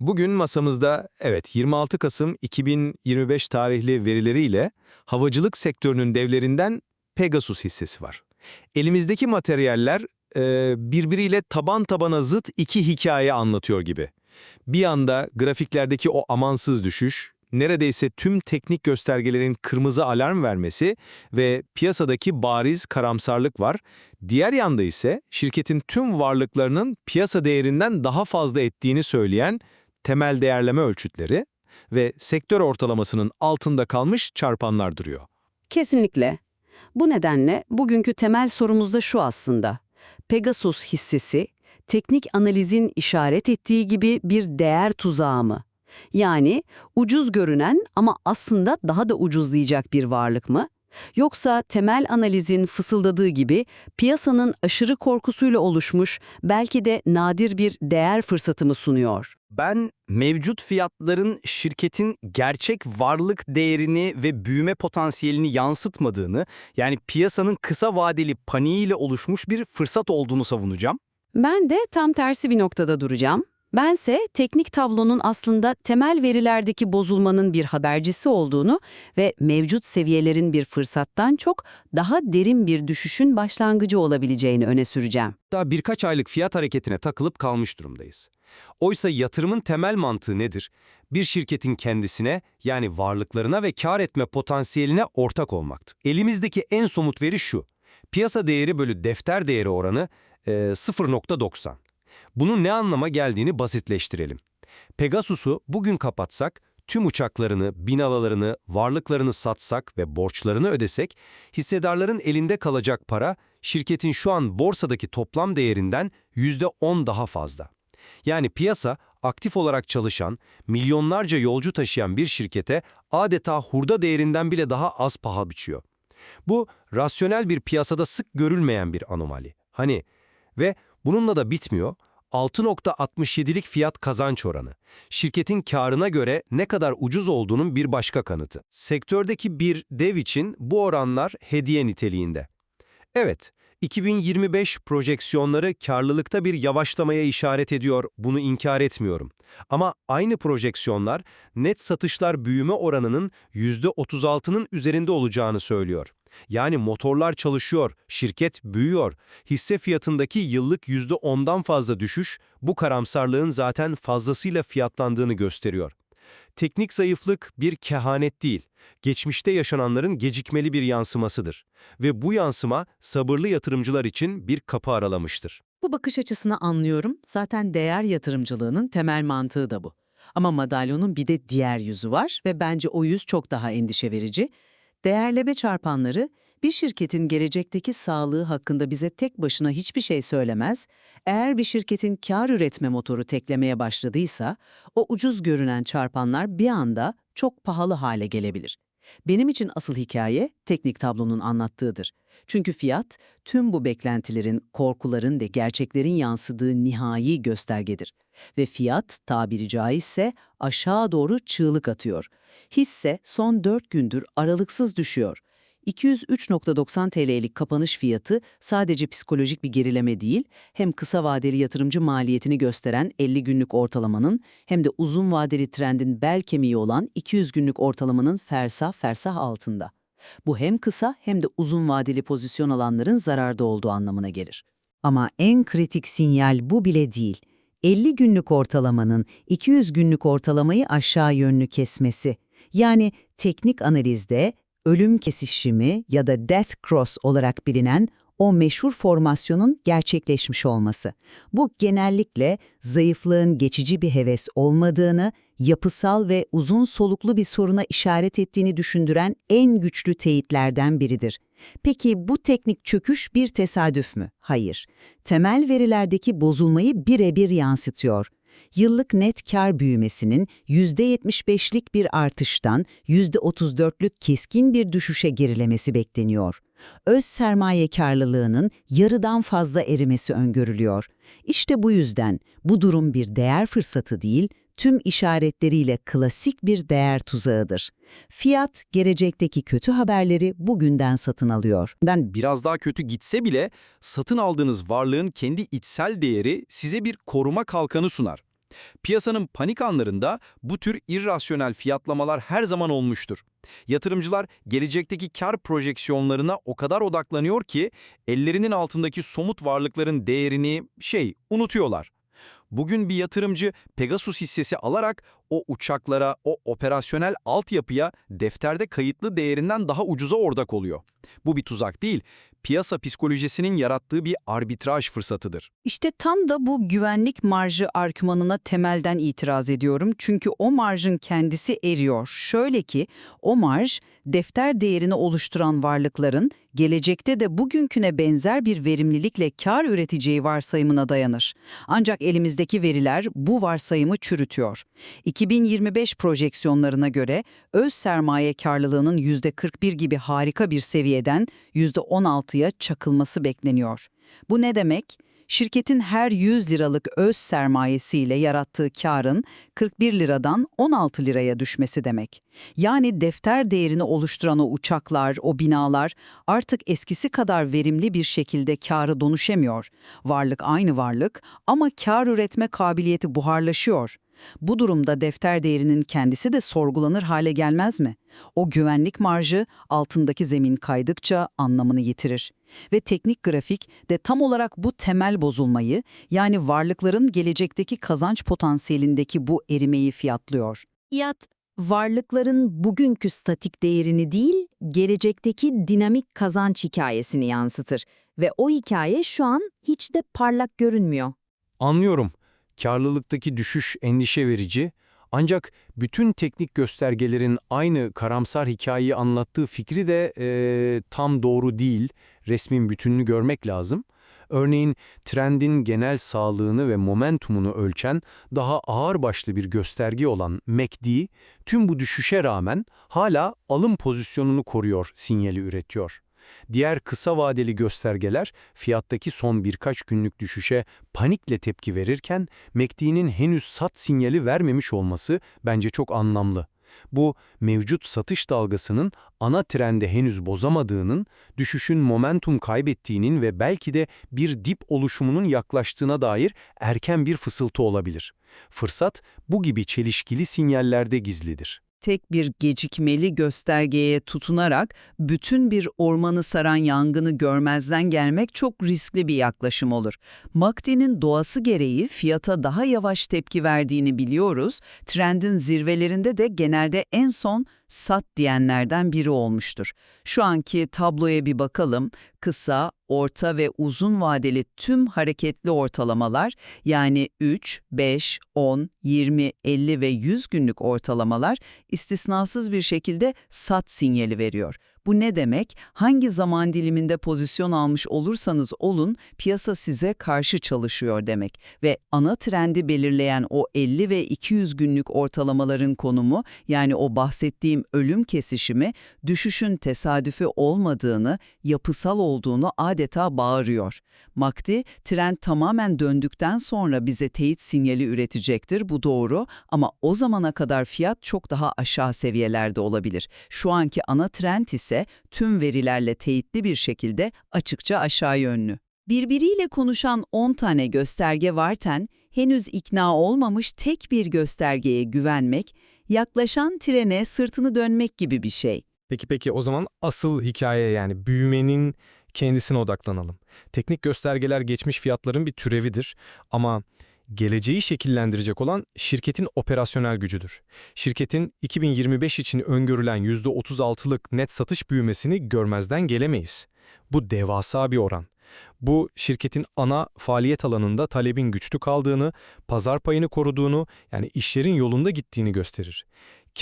Bugün masamızda evet 26 Kasım 2025 tarihli verileriyle havacılık sektörünün devlerinden Pegasus hissesi var. Elimizdeki materyaller e, birbiriyle taban tabana zıt iki hikaye anlatıyor gibi. Bir anda grafiklerdeki o amansız düşüş, neredeyse tüm teknik göstergelerin kırmızı alarm vermesi ve piyasadaki bariz karamsarlık var. Diğer yanda ise şirketin tüm varlıklarının piyasa değerinden daha fazla ettiğini söyleyen temel değerleme ölçütleri ve sektör ortalamasının altında kalmış çarpanlar duruyor. Kesinlikle. Bu nedenle bugünkü temel sorumuz da şu aslında. Pegasus hissesi, teknik analizin işaret ettiği gibi bir değer tuzağı mı? Yani ucuz görünen ama aslında daha da ucuzlayacak bir varlık mı? Yoksa temel analizin fısıldadığı gibi piyasanın aşırı korkusuyla oluşmuş belki de nadir bir değer fırsatı mı sunuyor? Ben mevcut fiyatların şirketin gerçek varlık değerini ve büyüme potansiyelini yansıtmadığını, yani piyasanın kısa vadeli paniğiyle oluşmuş bir fırsat olduğunu savunacağım. Ben de tam tersi bir noktada duracağım. Bense teknik tablonun aslında temel verilerdeki bozulmanın bir habercisi olduğunu ve mevcut seviyelerin bir fırsattan çok daha derin bir düşüşün başlangıcı olabileceğini öne süreceğim. Daha birkaç aylık fiyat hareketine takılıp kalmış durumdayız. Oysa yatırımın temel mantığı nedir? Bir şirketin kendisine yani varlıklarına ve kar etme potansiyeline ortak olmaktır. Elimizdeki en somut veri şu. Piyasa değeri bölü defter değeri oranı e, 0.90. Bunun ne anlama geldiğini basitleştirelim. Pegasus'u bugün kapatsak, tüm uçaklarını, binalarını, varlıklarını satsak ve borçlarını ödesek, hissedarların elinde kalacak para, şirketin şu an borsadaki toplam değerinden %10 daha fazla. Yani piyasa, aktif olarak çalışan, milyonlarca yolcu taşıyan bir şirkete adeta hurda değerinden bile daha az paha biçiyor. Bu, rasyonel bir piyasada sık görülmeyen bir anomali. Hani ve bununla da bitmiyor, 6.67'lik fiyat kazanç oranı. Şirketin karına göre ne kadar ucuz olduğunun bir başka kanıtı. Sektördeki bir dev için bu oranlar hediye niteliğinde. Evet, 2025 projeksiyonları karlılıkta bir yavaşlamaya işaret ediyor, bunu inkar etmiyorum. Ama aynı projeksiyonlar net satışlar büyüme oranının %36'nın üzerinde olacağını söylüyor. Yani motorlar çalışıyor, şirket büyüyor. Hisse fiyatındaki yıllık %10'dan fazla düşüş bu karamsarlığın zaten fazlasıyla fiyatlandığını gösteriyor. Teknik zayıflık bir kehanet değil, geçmişte yaşananların gecikmeli bir yansımasıdır. Ve bu yansıma sabırlı yatırımcılar için bir kapı aralamıştır. Bu bakış açısını anlıyorum. Zaten değer yatırımcılığının temel mantığı da bu. Ama madalyonun bir de diğer yüzü var ve bence o yüz çok daha endişe verici. Değerleme çarpanları bir şirketin gelecekteki sağlığı hakkında bize tek başına hiçbir şey söylemez. Eğer bir şirketin kar üretme motoru teklemeye başladıysa, o ucuz görünen çarpanlar bir anda çok pahalı hale gelebilir. Benim için asıl hikaye teknik tablonun anlattığıdır. Çünkü fiyat tüm bu beklentilerin, korkuların ve gerçeklerin yansıdığı nihai göstergedir. Ve fiyat tabiri caizse aşağı doğru çığlık atıyor. Hisse son 4 gündür aralıksız düşüyor. 203.90 TL'lik kapanış fiyatı sadece psikolojik bir gerileme değil, hem kısa vadeli yatırımcı maliyetini gösteren 50 günlük ortalamanın hem de uzun vadeli trendin bel kemiği olan 200 günlük ortalamanın fersah fersah altında. Bu hem kısa hem de uzun vadeli pozisyon alanların zararda olduğu anlamına gelir. Ama en kritik sinyal bu bile değil. 50 günlük ortalamanın 200 günlük ortalamayı aşağı yönlü kesmesi. Yani teknik analizde ölüm kesişimi ya da death cross olarak bilinen o meşhur formasyonun gerçekleşmiş olması. Bu genellikle zayıflığın geçici bir heves olmadığını, yapısal ve uzun soluklu bir soruna işaret ettiğini düşündüren en güçlü teyitlerden biridir. Peki bu teknik çöküş bir tesadüf mü? Hayır. Temel verilerdeki bozulmayı birebir yansıtıyor. Yıllık net kar büyümesinin %75'lik bir artıştan %34'lük keskin bir düşüşe gerilemesi bekleniyor. Öz sermaye karlılığının yarıdan fazla erimesi öngörülüyor. İşte bu yüzden bu durum bir değer fırsatı değil, tüm işaretleriyle klasik bir değer tuzağıdır. Fiyat, gelecekteki kötü haberleri bugünden satın alıyor. Den biraz daha kötü gitse bile satın aldığınız varlığın kendi içsel değeri size bir koruma kalkanı sunar. Piyasanın panik anlarında bu tür irrasyonel fiyatlamalar her zaman olmuştur. Yatırımcılar gelecekteki kar projeksiyonlarına o kadar odaklanıyor ki ellerinin altındaki somut varlıkların değerini şey unutuyorlar. Bugün bir yatırımcı Pegasus hissesi alarak o uçaklara, o operasyonel altyapıya defterde kayıtlı değerinden daha ucuza ortak oluyor. Bu bir tuzak değil, piyasa psikolojisinin yarattığı bir arbitraj fırsatıdır. İşte tam da bu güvenlik marjı argümanına temelden itiraz ediyorum. Çünkü o marjın kendisi eriyor. Şöyle ki o marj defter değerini oluşturan varlıkların gelecekte de bugünküne benzer bir verimlilikle kar üreteceği varsayımına dayanır. Ancak elimizdeki veriler bu varsayımı çürütüyor. 2025 projeksiyonlarına göre öz sermaye karlılığının %41 gibi harika bir seviyeden %16'ya çakılması bekleniyor. Bu ne demek? Şirketin her 100 liralık öz sermayesiyle yarattığı karın 41 liradan 16 liraya düşmesi demek. Yani defter değerini oluşturan o uçaklar, o binalar artık eskisi kadar verimli bir şekilde karı dönüşemiyor. Varlık aynı varlık ama kar üretme kabiliyeti buharlaşıyor. Bu durumda defter değerinin kendisi de sorgulanır hale gelmez mi? O güvenlik marjı altındaki zemin kaydıkça anlamını yitirir. Ve teknik grafik de tam olarak bu temel bozulmayı yani varlıkların gelecekteki kazanç potansiyelindeki bu erimeyi fiyatlıyor. Fiyat, varlıkların bugünkü statik değerini değil, gelecekteki dinamik kazanç hikayesini yansıtır. Ve o hikaye şu an hiç de parlak görünmüyor. Anlıyorum. Karlılıktaki düşüş endişe verici. Ancak bütün teknik göstergelerin aynı karamsar hikayeyi anlattığı fikri de eee, tam doğru değil. Resmin bütününü görmek lazım. Örneğin trendin genel sağlığını ve momentumunu ölçen daha ağırbaşlı bir gösterge olan MACD, tüm bu düşüşe rağmen hala alım pozisyonunu koruyor sinyali üretiyor. Diğer kısa vadeli göstergeler fiyattaki son birkaç günlük düşüşe panikle tepki verirken MACD'nin henüz sat sinyali vermemiş olması bence çok anlamlı. Bu mevcut satış dalgasının ana trende henüz bozamadığının, düşüşün momentum kaybettiğinin ve belki de bir dip oluşumunun yaklaştığına dair erken bir fısıltı olabilir. Fırsat bu gibi çelişkili sinyallerde gizlidir. Tek bir gecikmeli göstergeye tutunarak bütün bir ormanı saran yangını görmezden gelmek çok riskli bir yaklaşım olur. MACD'nin doğası gereği fiyata daha yavaş tepki verdiğini biliyoruz. Trendin zirvelerinde de genelde en son sat diyenlerden biri olmuştur. Şu anki tabloya bir bakalım. Kısa, orta ve uzun vadeli tüm hareketli ortalamalar yani 3, 5, 10, 20, 50 ve 100 günlük ortalamalar istisnasız bir şekilde sat sinyali veriyor. Bu ne demek? Hangi zaman diliminde pozisyon almış olursanız olun piyasa size karşı çalışıyor demek. Ve ana trendi belirleyen o 50 ve 200 günlük ortalamaların konumu yani o bahsettiğim ölüm kesişimi düşüşün tesadüfi olmadığını, yapısal olduğunu adeta bağırıyor. MACD trend tamamen döndükten sonra bize teyit sinyali üretecektir bu doğru ama o zamana kadar fiyat çok daha aşağı seviyelerde olabilir. Şu anki ana trend ise tüm verilerle teyitli bir şekilde açıkça aşağı yönlü. Birbiriyle konuşan 10 tane gösterge varken henüz ikna olmamış tek bir göstergeye güvenmek, yaklaşan trene sırtını dönmek gibi bir şey. Peki peki o zaman asıl hikaye yani büyümenin kendisine odaklanalım. Teknik göstergeler geçmiş fiyatların bir türevidir ama geleceği şekillendirecek olan şirketin operasyonel gücüdür. Şirketin 2025 için öngörülen %36'lık net satış büyümesini görmezden gelemeyiz. Bu devasa bir oran. Bu şirketin ana faaliyet alanında talebin güçlü kaldığını, pazar payını koruduğunu yani işlerin yolunda gittiğini gösterir.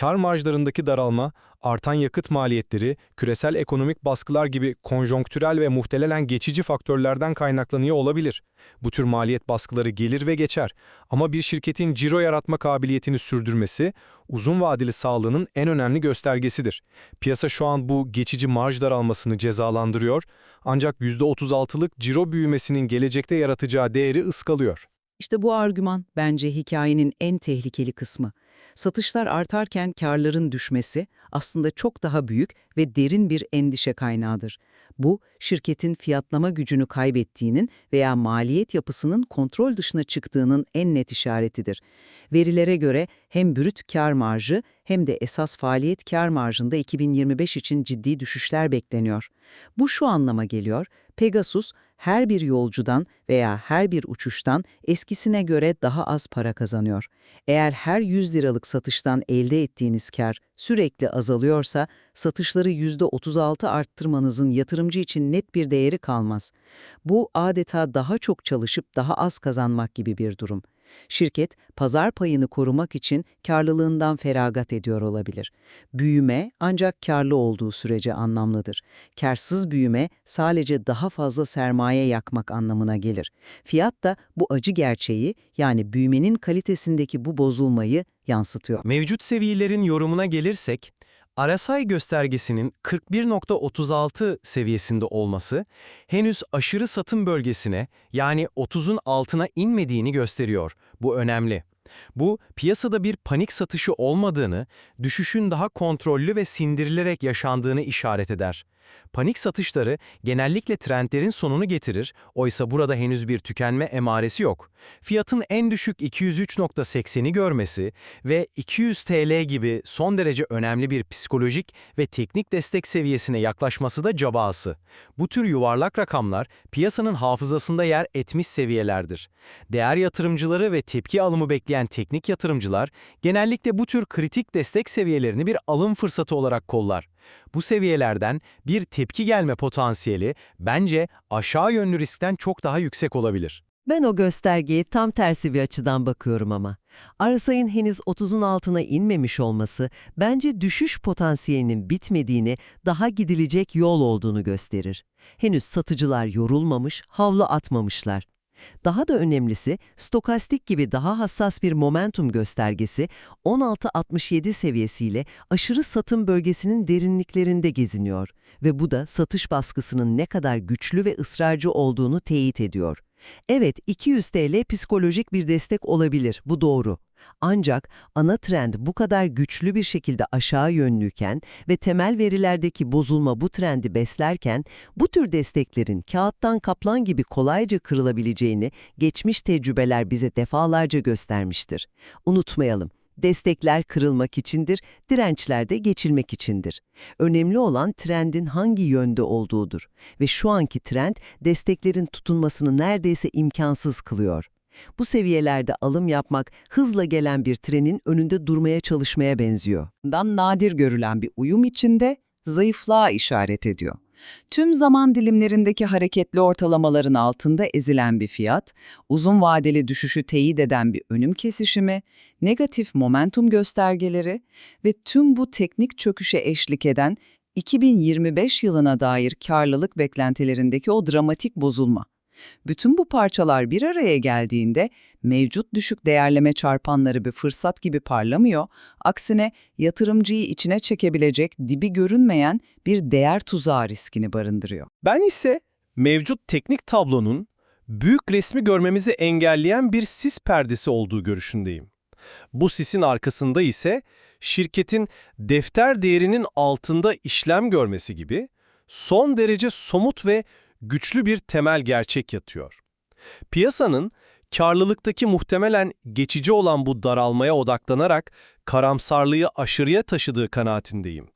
Kar marjlarındaki daralma, artan yakıt maliyetleri, küresel ekonomik baskılar gibi konjonktürel ve muhtemelen geçici faktörlerden kaynaklanıyor olabilir. Bu tür maliyet baskıları gelir ve geçer ama bir şirketin ciro yaratma kabiliyetini sürdürmesi, uzun vadeli sağlığının en önemli göstergesidir. Piyasa şu an bu geçici marj daralmasını cezalandırıyor ancak %36'lık ciro büyümesinin gelecekte yaratacağı değeri ıskalıyor. İşte bu argüman bence hikayenin en tehlikeli kısmı. Satışlar artarken karların düşmesi aslında çok daha büyük ve derin bir endişe kaynağıdır. Bu, şirketin fiyatlama gücünü kaybettiğinin veya maliyet yapısının kontrol dışına çıktığının en net işaretidir. Verilere göre hem brüt kar marjı hem de esas faaliyet kar marjında 2025 için ciddi düşüşler bekleniyor. Bu şu anlama geliyor, Pegasus her bir yolcudan veya her bir uçuştan eskisine göre daha az para kazanıyor. Eğer her 100 liralık satıştan elde ettiğiniz kar sürekli azalıyorsa, satışları %36 arttırmanızın yatırımcı için net bir değeri kalmaz. Bu adeta daha çok çalışıp daha az kazanmak gibi bir durum. Şirket, pazar payını korumak için karlılığından feragat ediyor olabilir. Büyüme ancak karlı olduğu sürece anlamlıdır. Karsız büyüme sadece daha fazla sermaye yakmak anlamına gelir. Fiyat da bu acı gerçeği yani büyümenin kalitesindeki bu bozulmayı yansıtıyor. Mevcut seviyelerin yorumuna gelirsek, RSI göstergesinin 41.36 seviyesinde olması henüz aşırı satım bölgesine yani 30'un altına inmediğini gösteriyor. Bu önemli. Bu, piyasada bir panik satışı olmadığını, düşüşün daha kontrollü ve sindirilerek yaşandığını işaret eder. Panik satışları genellikle trendlerin sonunu getirir, oysa burada henüz bir tükenme emaresi yok. Fiyatın en düşük 203.80'i görmesi ve 200 TL gibi son derece önemli bir psikolojik ve teknik destek seviyesine yaklaşması da cabası. Bu tür yuvarlak rakamlar piyasanın hafızasında yer etmiş seviyelerdir. Değer yatırımcıları ve tepki alımı bekleyen teknik yatırımcılar genellikle bu tür kritik destek seviyelerini bir alım fırsatı olarak kollar. Bu seviyelerden bir tepki gelme potansiyeli bence aşağı yönlü riskten çok daha yüksek olabilir. Ben o göstergeye tam tersi bir açıdan bakıyorum ama. RSI'nin henüz 30'un altına inmemiş olması bence düşüş potansiyelinin bitmediğini, daha gidilecek yol olduğunu gösterir. Henüz satıcılar yorulmamış, havlu atmamışlar. Daha da önemlisi, stokastik gibi daha hassas bir momentum göstergesi 16.67 seviyesiyle aşırı satım bölgesinin derinliklerinde geziniyor ve bu da satış baskısının ne kadar güçlü ve ısrarcı olduğunu teyit ediyor. Evet, 200 TL psikolojik bir destek olabilir, bu doğru. Ancak ana trend bu kadar güçlü bir şekilde aşağı yönlüyken ve temel verilerdeki bozulma bu trendi beslerken, bu tür desteklerin kağıttan kaplan gibi kolayca kırılabileceğini geçmiş tecrübeler bize defalarca göstermiştir. Unutmayalım. Destekler kırılmak içindir, dirençler de geçilmek içindir. Önemli olan trendin hangi yönde olduğudur ve şu anki trend desteklerin tutunmasını neredeyse imkansız kılıyor. Bu seviyelerde alım yapmak hızla gelen bir trenin önünde durmaya çalışmaya benziyor. Dan nadir görülen bir uyum içinde zayıflığa işaret ediyor. Tüm zaman dilimlerindeki hareketli ortalamaların altında ezilen bir fiyat, uzun vadeli düşüşü teyit eden bir önüm kesişimi, negatif momentum göstergeleri ve tüm bu teknik çöküşe eşlik eden 2025 yılına dair karlılık beklentilerindeki o dramatik bozulma. Bütün bu parçalar bir araya geldiğinde mevcut düşük değerleme çarpanları bir fırsat gibi parlamıyor, aksine yatırımcıyı içine çekebilecek dibi görünmeyen bir değer tuzağı riskini barındırıyor. Ben ise mevcut teknik tablonun büyük resmi görmemizi engelleyen bir sis perdesi olduğu görüşündeyim. Bu sisin arkasında ise şirketin defter değerinin altında işlem görmesi gibi son derece somut ve güçlü bir temel gerçek yatıyor. Piyasanın karlılıktaki muhtemelen geçici olan bu daralmaya odaklanarak karamsarlığı aşırıya taşıdığı kanaatindeyim.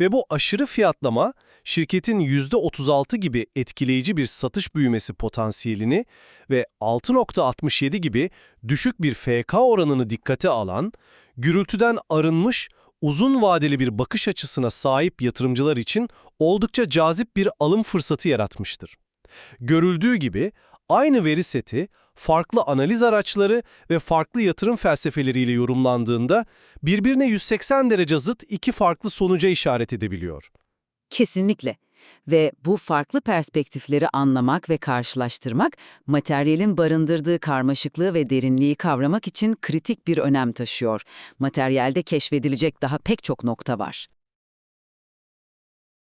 Ve bu aşırı fiyatlama şirketin %36 gibi etkileyici bir satış büyümesi potansiyelini ve 6.67 gibi düşük bir FK oranını dikkate alan, gürültüden arınmış uzun vadeli bir bakış açısına sahip yatırımcılar için oldukça cazip bir alım fırsatı yaratmıştır. Görüldüğü gibi aynı veri seti farklı analiz araçları ve farklı yatırım felsefeleriyle yorumlandığında birbirine 180 derece zıt iki farklı sonuca işaret edebiliyor. Kesinlikle. Ve bu farklı perspektifleri anlamak ve karşılaştırmak, materyalin barındırdığı karmaşıklığı ve derinliği kavramak için kritik bir önem taşıyor. Materyalde keşfedilecek daha pek çok nokta var.